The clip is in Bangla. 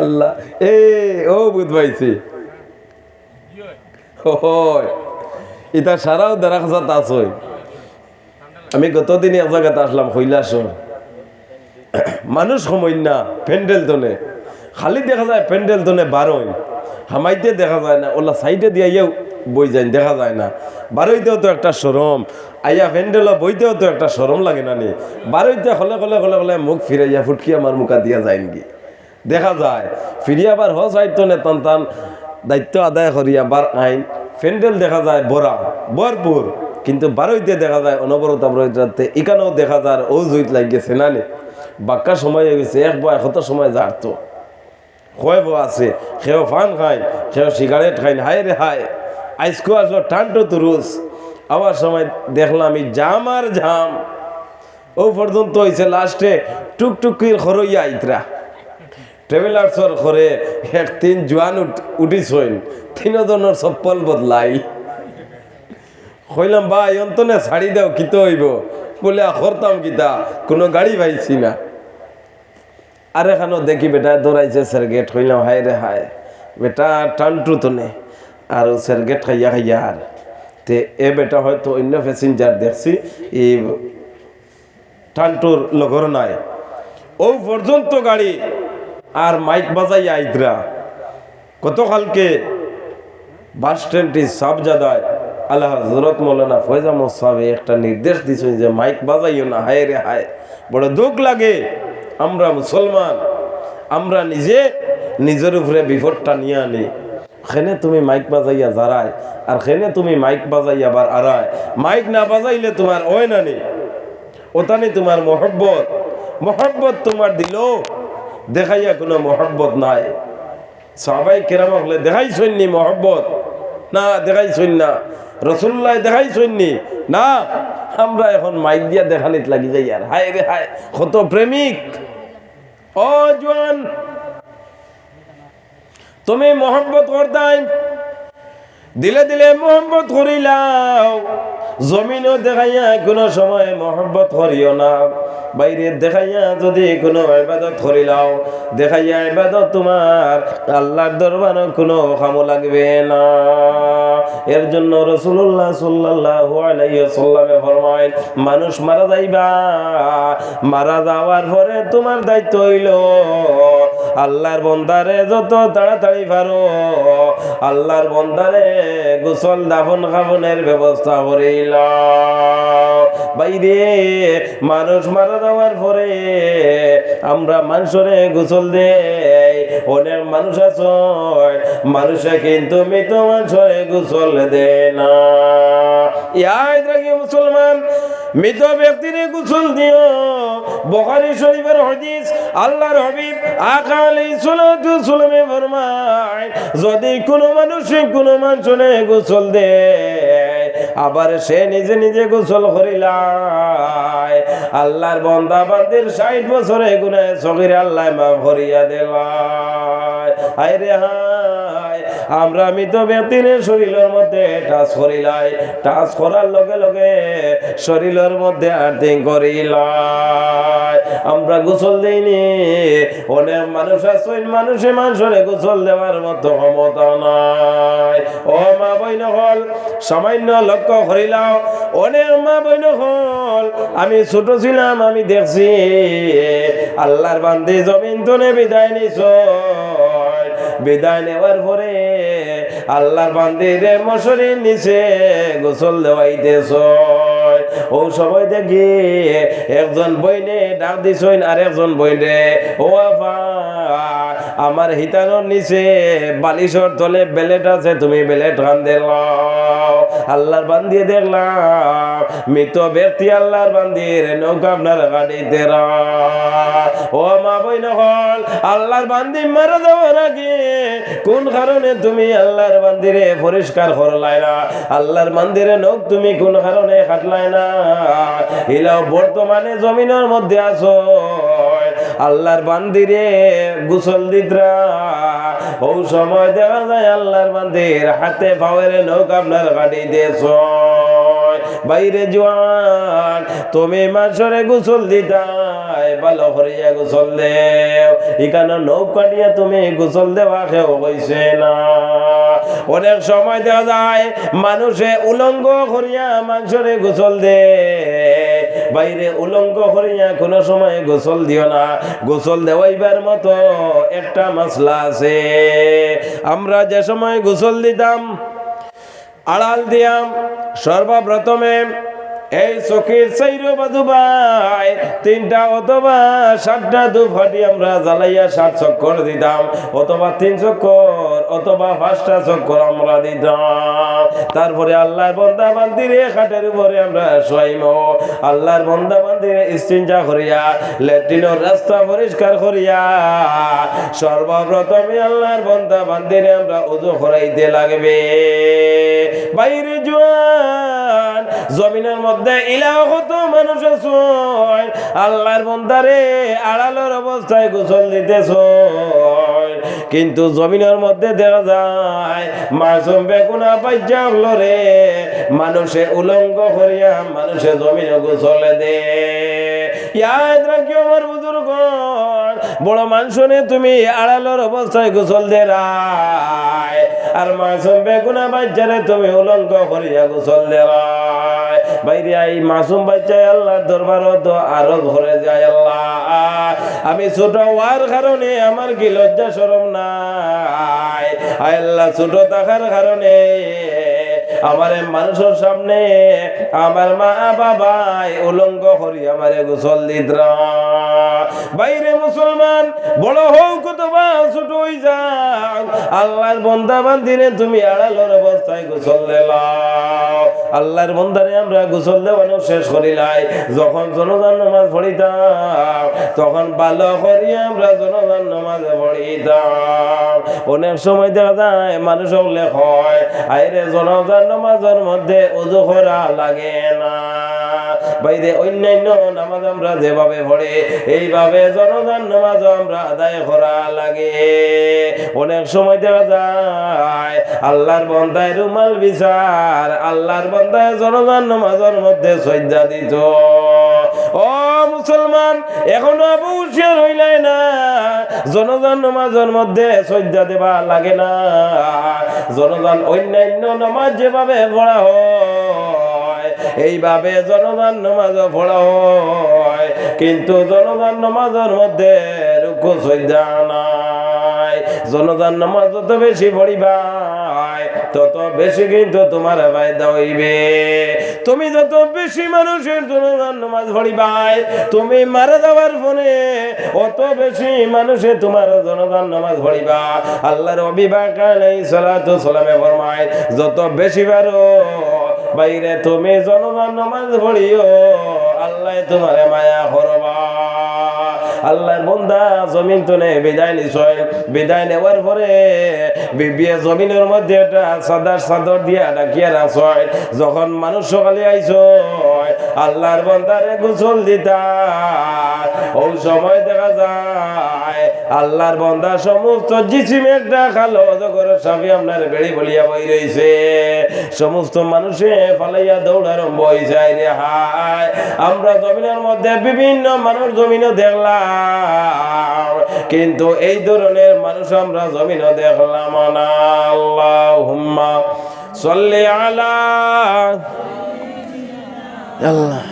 আল্লাহ এ ও বুধ পাইছি ইতা সারাও দেখা খাসাত আসই আমি গতদিন এক জায়গাতে আসলাম কৈলাসর মানুষ সময় না, প্যান্ডেল তনে খালি দেখা যায় প্যান্ডেল তনে বারোই হামাইতে দেখা যায় না, ওলা সাইডে দিয়ে ইয়েও বই যায় দেখা যায় না। বারোইতেও তো একটা সরম আইয়া প্যান্ডেল বইতেও তো একটা সরম লাগে না নি। বারোইতে হলে হলে হলে হলে মুখ ফিরে ইয়া ফুটকি আমার মুখা দিয়া যায় নাকি দেখা যায়। ফিরিয়ে আবার হ সাইড তনে টান টান দায়িত্ব আদায় করিয়া বার আইন। ফেন্ডেল দেখা যায় বরা ভরপুর কিন্তু বারোইতে দেখা যায় অনবরত অবরোধে এখানেও দেখা যায় ও জুইত লাগিয়েছে না নি বাক্কা সময় হয়ে গেছে, এক বা এত সময় খয় বউ আছে, সেও ফান খায়, সেও সিগারেট খায়, হায় রে হায়। আইসকো আসলো টানটো তুরুস আবার সময় দেখলাম, এই জাম আর ঝাম ও পর্যন্ত হয়েছে লাস্টে, টুকটুকির খরইয়া ইতরা। ট্রেভেলার্সর ঘরে এক তিন জোয়ান উঠিছইন। তিনজনের চপ্পল বদলাই কইলাম ভাই অন্তনে ছাড়ি দাও কিতো হইব? বলে করতাম কিতা, কোনো গাড়ি পাইছি না। আর এখানেও দেখি বেটা দৌড়াইছে স্যার গেট কইলাম হায় রে হায় বেটা টানটু তো নে আর স্যার গেট খাইয়া খাইয়া আর তে, এ বেটা হয়তো অন্য প্যাসেঞ্জার দেখছি এই টানটুর লগর নাই। ও পর্যন্ত গাড়ি আর মাইক বাজাই আইতরা গতকালকে বাস স্ট্যান্ডটি সাবজাদায় আল্লাহ হজরত মৌলানা ফয়জাম সাহেব একটা নির্দেশ দিয়েছেন যে মাইক বাজাইও না, হায় রে হায়। বড় দুঃখ লাগে। আমরা মুসলমান, আমরা নিজে নিজের উপরে বিপদটা নিয়ে আনি। সেনে তুমি মাইক বাজাইয়া যারায় আর খেনে তুমি মাইক বাজাইয়া আবার আড়ায় মাইক না বাজাইলে তোমার ওই না নি। ওতানি তোমার মহব্বত। মহব্বত তোমার দিল। দেখাইয়া কোনো মহব্বত নাই। সবাই কেরাম হলে দেখাই শুননি মহব্বত? না দেখাই না। রসুল্লাহ দেখাই শুননি না। আমরা এখন মাইক দিয়া দেখানিত লাগি যাই আর। হায় রে হায়, কত প্রেমিক। ও জোয়ান, তুমি মহব্বত করতাই, দিলে দিলে মহব্বত করিলাও। জমিনও দেখাইয়া কোনো সময় মহব্বত করিও না। বাইরে দেখাইয়া যদি কোনো ইবাদত করিলাও দেখাইয়া ইবাদত তোমার আল্লাহর দরবার কোনো কামো লাগবে না। এর জন্য রসুল্লাহ সাল্লাহ আলাইসাল্লামে ফরমায় মানুষ মারা যাইবা, মারা যাওয়ার পরে তোমার দায়িত্ব হইল আল্লাহর বন্দারে যত তাড়াতাড়ি পারো, আল্লাহর বন্দারে গোসল দাফন খাবনের ব্যবস্থা করিল বাইরে মানুষ মারা যাওয়ার পরে আমরা মানুষরে গোসল দেই। অনেক মানুষ আছে, মানুষে কিন্তু মৃত মানুষরে গোসল দে না। রাখি মুসলমান মৃত ব্যক্তিরে গোসল দিও। বখারি শরীফের হদিস, আল্লাহর হবিব আকালি সালাতু সালামে ফরমায়, যদি কোনো মানুষ কোনো মানুষরে গোসল দে আবার সে নিজে নিজে গোসল করিলায় আল্লাহর বন্দা বান্দির ষাট বছরে গুনায় সগির আল্লাহ মা ভরিয়া দিলায় হায় রে হায়। আমরা মৃত ব্যক্তির শরীরের মধ্যে টাচ করিলাই। টাচ করার লগে লগে শরীরের মধ্যে আর্থিং করিলাই। আমরা গোসল দিইনি। অনেক মানুষ আছে মানুষে মানুষরে গোসল দেওয়ার মতো ক্ষমতা নাই। ও মা বইন হল সামান্য লক্ষ্য করিলাম অনেক মা বইন হল আমি ছোট ছিলাম, আমি দেখছি, আল্লাহর বান্দি জমিন তনে বিদায় নিছ। বিদায় নেওয়ার পরে আল্লাহর বান্দিরে মশরির নিচে গোসল দেওয়াইতেছ ও সময় দেখি একজন বইনে ডাক দিছইন আর একজন বইনে, ও আমার হিতানোর নিচে বালিশর তলে বেলেট আছে, তুমি বেলেট খান দিলাও আল্লাহর বান্দিয়ে দেখলাম, মৃত ব্যক্তি আল্লাহর বান্দির নৌকা আপনার গাড়িতে ও মা বই নহল আল্লাহর বান্দি মারা যাওয়ার আগে কোন কারণে তুমি আল্লাহর বান্দিরে পরিষ্কার করলাই না? আল্লাহর মন্দিরে নখ তুমি কোন কারণে খাটলাই না? ইলাও বর্তমানে জমিনের মধ্যে আছো। আল্লাহর বান্দিরে গুসল দিতরা। ও সময় দেখা যায় আল্লাহর বান্দির হাতে পাওয়ারে নৌক আপনার গাড়ি দিয়েছ। বাইরে জোয়ান, তুমি মাসরে গোসল দিতাই, ভালো করিয়া গোসল দেও। এখানে নৌকা দিয়ে তুমি গোসল দেওয়া কেউ কইছে না। অনেক সময় দেওয়া যায়, মানুষে উলঙ্গ করিয়া মাংসরে গোসল দে। বাইরে উলঙ্গ করিয়া কোনো সময় গোসল দিও না। গোসল দেওয়াইবার মতো একটা মশলা আছে। আমরা যে সময় গোসল দিতাম আড়াল দিয়াম সর্বপ্রথমে এই চকির চাইরো বাদু ভাই, তিনটা অথবা সাতটা দু ফাটি আমরা জ্বালাইয়া সাত চক্কর দিতাম। অথবা তিন চক্কর, অথবা পাঁচটা চক্কর আমরা দিতাম। তারপরে আল্লাহর বন্দা বান্দিরে খাটের উপরে আমরা শোয়াইম। আল্লাহর বন্দা বান্দিরে ইস্তিনজা করিয়া ল্যাট্রিনের রাস্তা পরিষ্কার করিয়া, সর্বপ্রথমে আল্লাহর বন্দা বান্দিরে আমরা উজু করাইতে লাগবে। বাইরে জোয়ান জমিনের মধ্যে ইলাও কত মানুষ আল্লাহর বন্দারে আড়ালোর অবস্থায় গোসল দিতেছ। কিন্তু জমিনের মধ্যে দেখা যায়, মাসুম বেগুনা পাইজা হলো রে। মানুষে উলঙ্গ করিয়া মানুষে জমিনে গোসলে দে। ইয়াদ রাখিও আমার বুজুর্গ বড় মানুষ তুমি আড়ালোর অবস্থায় গোসল দে আর মাসুম বেগুনা বাচ্চারে তুমি উলঙ্গ করিয়া গোসল দে বাইরে এই মাসুম বাচ্চায় আল্লাহর দরবারত আরও ধরে যায় আল্লাহ। আমি ছোট হওয়ার কারণে আমার কি লজ্জা সরম নাই? আল্লাহ, ছোট থাকার কারণে আমার মানুষের সামনে আমার মা বাবাই উলঙ্গ করি আমারে গোসল দিতরা বাইরে মুসলমান, বড় হোক অথবা ছোট হই যাও আল্লাহর বন্দা বান্দিনে তুমি আড়ালোর অবস্থায় গোসল দিলাও আল্লাহর বন্দারে আমরা গোসল দেওয়ানো শেষ করি করিলাই যখন জনদান নামাজ পড়িতাম, তখন ভালো করি আমরা জনদান নামাজ পড়িতাম। অনেক সময় দেখা যায় মানুষ হলে হয়, আইরে জনদান নামাজের মধ্যে উজু করা লাগে না। বাইরে অন্যান্য নামাজ আমরা যেভাবে পড়ে, এইভাবে জনদান নামাজ আমরা আদায় করা লাগে। অনেক সময় দেখা যায়, আল্লাহর বন্দায় রুমাল বিচার, আল্লাহর বন্দায় জনদান নামাজের মধ্যে সজ্জা দিত। ও মুসলমান, এখনও আবু হইলাই না? জনগণ নামাজের মধ্যে সজ্জা দেবা লাগে না। জনগণ অন্যান্য নামাজ যেভাবে পড়া হয় এইভাবে জনদান নামাজ পড়া হয়, কিন্তু জনদান নামাজের মধ্যে রুকু সজ্জা নাই। জনদান নামাজ যত বেশি পড়িবাই তত বেশি কিন্তু তোমার ফায়দা হইবে। তুমি যত বেশি মানুষের জনদান নামাজ পড়িবাই, তুমি মারা যাওয়ার ফোনে অত বেশি মানুষে তোমার জনদান নামাজ পড়িবা। আল্লাহর অবিবাক আলাই সালাতু সালামে ফরমায়, যত বেশি পারো বাইরে তুমি জনগণ নামাজ পড়িও, আল্লাহ তোমারে মায়া করবা। আল্লাহর বন্দা জমিন তুলে বিদায় নিছয় বিদায় নেওয়ার পরে বিবিয়ে জমিনের মধ্যে একটা সাদা চাদর দিয়া ডাকিয়া রাখছয়। যখন মানুষ সকালে আইস আল্লাহর বন্দারে গোসল দিতা ওই সময় দেখা যায়, আল্লাহর বন্দা সমস্ত জিসিম একটা খালো অজগর সাবি আপনার বেড়ি বলিয়া বই রইছে। সমস্ত মানুষে ফালাইয়া দৌড়ার বই যায় রে হায়। আমরা জমিনের মধ্যে বিভিন্ন মানুষ জমিনও দেখলাম, কিন্তু এই ধরনের মানুষ আমরা জমিনও দেখলাম না। আল্লাহ হুম্মা সল্লি আলা আল্লাহ।